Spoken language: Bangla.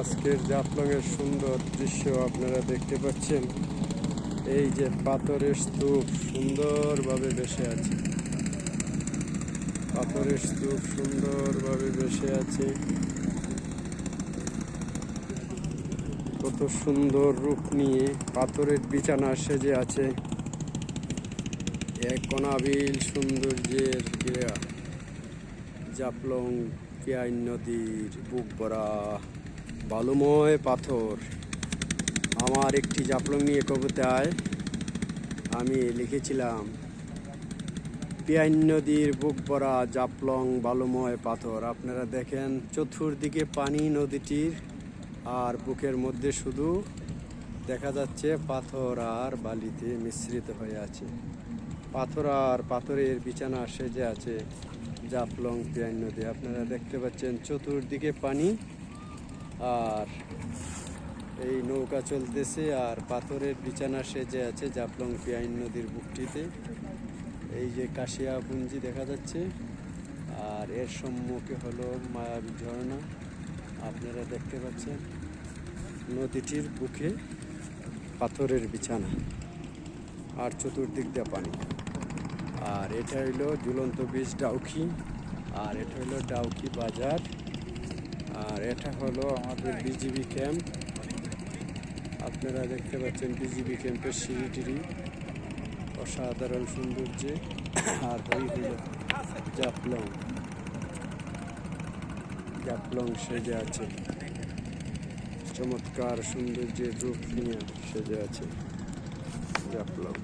আজকের জাফলংয়ের সুন্দর দৃশ্য আপনারা দেখতে পাচ্ছেন। এই যে পাথরের স্তূপ সুন্দরভাবে ভেসে আছে। পাথরের স্তূপ সুন্দরভাবে ভেসে আছে। কত সুন্দর রূপ নিয়ে পাথরের বিছানা সেজে আছে। এক অনাবিল সৌন্দর্যের ক্রীড়া জাফলং পিয়াইন নদীর বুক ভরা। বালুময় পাথর। আমার একটি জাফলং নিয়ে কবিতায় আমি লিখেছিলাম পিয়াইন নদীর বুক ভরা জাফলং বালুময় পাথর। আপনারা দেখেন, চতুর্দিকে পানি নদীটির আর বুকের মধ্যে শুধু দেখা যাচ্ছে পাথর আর বালিতে মিশ্রিত হয়ে আছে। পাথর আর পাথরের বিছানা সেজে আছে জাফলং পিয়াইন নদী আপনারা দেখতে পাচ্ছেন, চতুর্দিকে পানি আর এই নৌকা চলতেছে আর পাথরের বিছানা সেজে আছে জাফলং পিয়াইন নদীর বুকটিতে। এই যে কাশিয়া পুঞ্জি দেখা যাচ্ছে। আর এর সম্মুখে হলো মায়াবী ঝর্ণা। আপনারা দেখতে পাচ্ছেন নদীটির বুকে পাথরের বিছানা আর চতুর্দিক দিয়ে পানি। আর এটা হইল ঝুলন্ত বীজ ডাউকি। আর এটা হইল ডাউকি বাজার। আর এটা হলো আমাদের বিজিবি ক্যাম্প আপনারা দেখতে পাচ্ছেন বিজিবি ক্যাম্পের সিঁড়িটিরি অসাধারণ সৌন্দর্যে আর হই হইল জাফলং জাফলং সেজে আছে। চমৎকার সৌন্দর্যের রূপ নিয়ে সেজে আছে জাফলং